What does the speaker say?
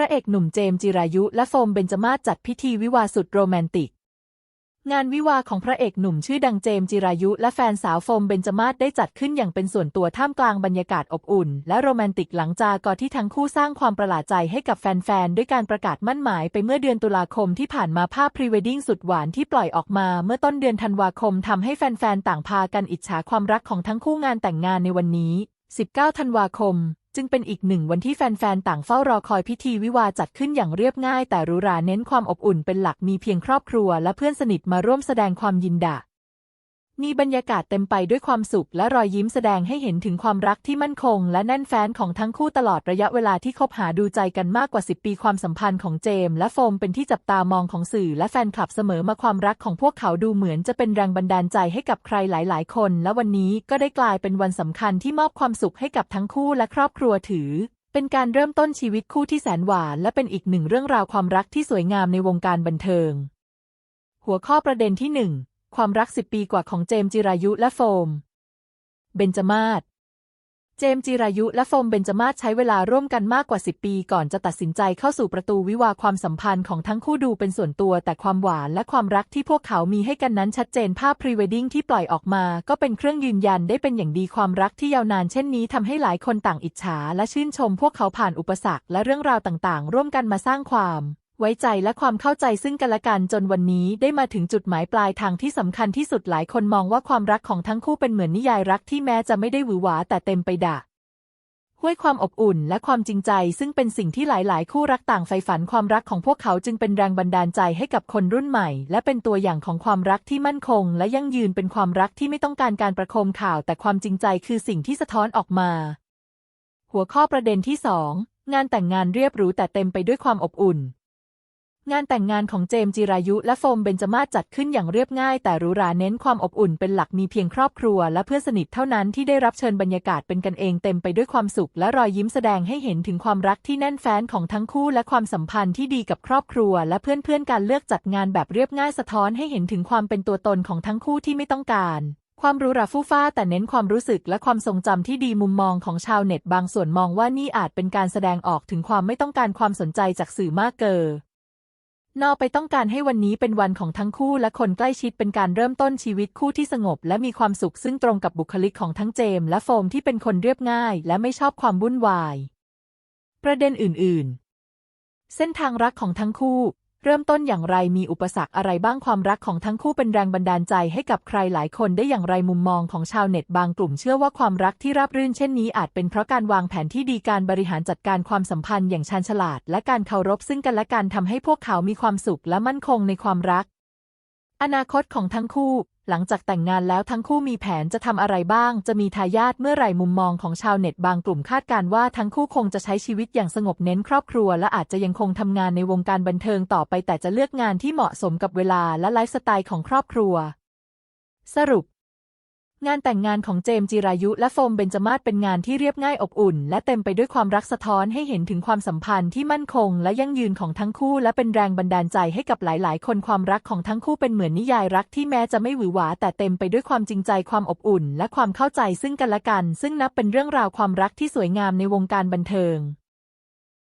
ระเอกหนุ่มเจมส์จิรายุและโฟมเบญจมาศจัดพิธีวิวาสุดโรแมนติก งานวิวาของพระเอกหนุ่มชื่อดังเจมส์จิรายุและแฟนสาวโฟมเบญจมาศได้จัดขึ้นอย่างเป็นส่วนตัวท่ามกลางบรรยากาศอบอุ่น และโรแมนติกหลังจากก่อนที่ทั้งคู่สร้างความประหลาดใจให้กับแฟนๆ ด้วยการประกาศมั่นหมายไปเมื่อเดือนตุลาคมที่ผ่านมาภาพพรีเวดดิ้งสุดหวานที่ปล่อยออกมาเมื่อต้นเดือนธันวาคมทำให้แฟนๆ ต่างพากันอิจฉาความรักของทั้งคู่งานแต่งงานในวันนี้ 19 ธันวาคม จึงเป็นอีกหนึ่งวันที่แฟนๆ ต่างเฝ้ารอคอยพิธีวิวาจัดขึ้นอย่างเรียบง่าย แต่หรูหราเน้นความอบอุ่นเป็นหลักมีเพียงครอบครัว และเพื่อนสนิทมาร่วมแสดงความยินดา มีบรรยากาศเต็มไปด้วยความสุขและรอยยิ้มแสดงให้เห็นถึงความรักที่มั่นคง และแน่นแฟ้นของทั้งคู่ตลอดระยะเวลาที่คบหาดูใจกันมากกว่า 10 ปีความสัมพันธ์ของเจมส์และโฟมเป็นที่จับตามองของสื่อและแฟนคลับเสมอมาความรักของพวกเขาดูเหมือนจะเป็นแรงบันดาลใจให้กับใครหลาย ๆ คน และวันนี้ก็ได้กลายเป็นวันสำคัญที่มอบความสุขให้กับทั้งคู่และครอบครัวถือเป็นการเริ่มต้นชีวิตคู่ที่แสนหวานและเป็นอีกหนึ่งเรื่องราวความรักที่สวยงามในวงการบันเทิง หัวข้อประเด็นที่หนึ่ง ความรักสิบปีกว่าของเจมส์จิรายุและโฟม เบนจมาศเจมส์จิรายุและโฟมเบนจมาศใช้เวลาร่วมกันมากกว่า 10 ปีก่อนจะตัดสินใจเข้าสู่ประตูวิวาห์ความสัมพันธ์ของทั้งคู่ดูเป็นส่วนตัวแต่ความหวานและความรักที่พวกเขามีให้กันนั้นชัดเจนภาพพรีเวดดิ้งที่ปล่อยออกมา ก็เป็นเครื่องยืนยันได้เป็นอย่างดีความรักที่ยาวนานเช่นนี้ทำให้หลายคนต่างอิจฉาและชื่นชมพวกเขาผ่านอุปสรรคและเรื่องราวต่างๆ ร่วมกันมาสร้างความ ไว้ใจและความเข้าใจซึ่งกันและกันจนวันนี้ได้มาถึงจุดหมายปลายทางที่สำคัญที่สุดหลายคนมองว่าความรักของทั้งคู่เป็นเหมือนนิยายรักที่แม้จะไม่ได้หวือหวาแต่เต็มไปดะห้วยความอบอุ่นและความจริงใจ ซึ่งเป็นสิ่งที่หลาย ๆ คู่รักต่างใฝ่ฝันความรักของพวกเขาจึงเป็นแรงบันดาลใจให้กับคนรุ่นใหม่ และเป็นตัวอย่างของความรักที่มั่นคง และยั่งยืนเป็นความรักที่ไม่ต้องการการประโคมข่าว แต่ความจริงใจคือสิ่งที่สะท้อนออกมา หัวข้อประเด็นที่สองงานแต่งงานเรียบหรูแต่เต็มไปด้วยความอบอุ่น งานแต่งงานของเจมส์จิรายุและโฟมเบนจมาศจัดขึ้นอย่างเรียบง่าย แต่หรูหราเน้นความอบอุ่นเป็นหลักมีเพียงครอบครัว และเพื่อนสนิทเท่านั้นที่ได้รับเชิญบรรยากาศเป็นกันเองเต็มไปด้วยความสุข และรอยยิ้มแสดงให้เห็นถึงความรักที่แน่นแฟ้นของทั้งคู่ และความสัมพันธ์ที่ดีกับครอบครัว และเพื่อนๆการเลือกจัดงานแบบเรียบง่ายสะท้อนให้เห็นถึงความเป็นตัวตนของทั้งคู่ที่ไม่ต้องการความรูหราฟู่ฟ้าแต่เน้นความรู้สึกและความทรงจำที่ดีมุมมองของชาวเน็ตบางส่วนมองว่านี่อาจเป็นการแสดงออกถึงความไม่ต้องการความสนใจจากสื่อมากเกิน นอไปต้องการให้วันนี้เป็นวันของทั้งคู่และคนใกล้ชิดเป็นการเริ่มต้นชีวิตคู่ที่สงบ และมีความสุขซึ่งตรงกับบุคลิกของทั้งเจมและโฟมที่เป็นคนเรียบง่าย และไม่ชอบความวุ่นวาย ประเด็นอื่น ๆ เส้นทางรักของทั้งคู่ เริ่มต้นอย่างไรมีอุปสรรคอะไรบ้างความรักของทั้งคู่เป็นแรงบันดาลใจให้กับใครหลายคนได้อย่างไรมุมมองของชาวเน็ตบางกลุ่มเชื่อว่าความรักที่ราบรื่นเช่นนี้อาจเป็นเพราะการวางแผนที่ดีการบริหารจัดการความสัมพันธ์อย่างชาญฉลาด และการเคารพซึ่งกันและกันทำให้พวกเขามีความสุขและมั่นคงในความรัก อนาคตของทั้งคู่ หลังจากแต่งงานแล้วทั้งคู่มีแผนจะทำอะไรบ้าง จะมีทายาทเมื่อไหร่มุมมองของชาวเน็ตบางกลุ่มคาดการว่าทั้งคู่คงจะใช้ชีวิตอย่างสงบเน้นครอบครัว และอาจจะยังคงทำงานในวงการบันเทิงต่อไปแต่จะเลือกงานที่เหมาะสมกับเวลาและไลฟ์สไตล์ของครอบครัว สรุป งานแต่งงานของเจมส์จิรายุและโฟมเบนจมาศเป็นงานที่เรียบง่ายอบอุ่น และเต็มไปด้วยความรักสะท้อนให้เห็นถึงความสัมพันธ์ที่มั่นคง และยั่งยืนของทั้งคู่ และเป็นแรงบันดาลใจให้กับหลาย ๆ คนความรักของทั้งคู่เป็นเหมือนนิยายรักที่แม้จะไม่หวือหวา แต่เต็มไปด้วยความจริงใจความอบอุ่น และความเข้าใจซึ่งกันและกัน ซึ่งนับเป็นเรื่องราวความรักที่สวยงามในวงการบันเทิง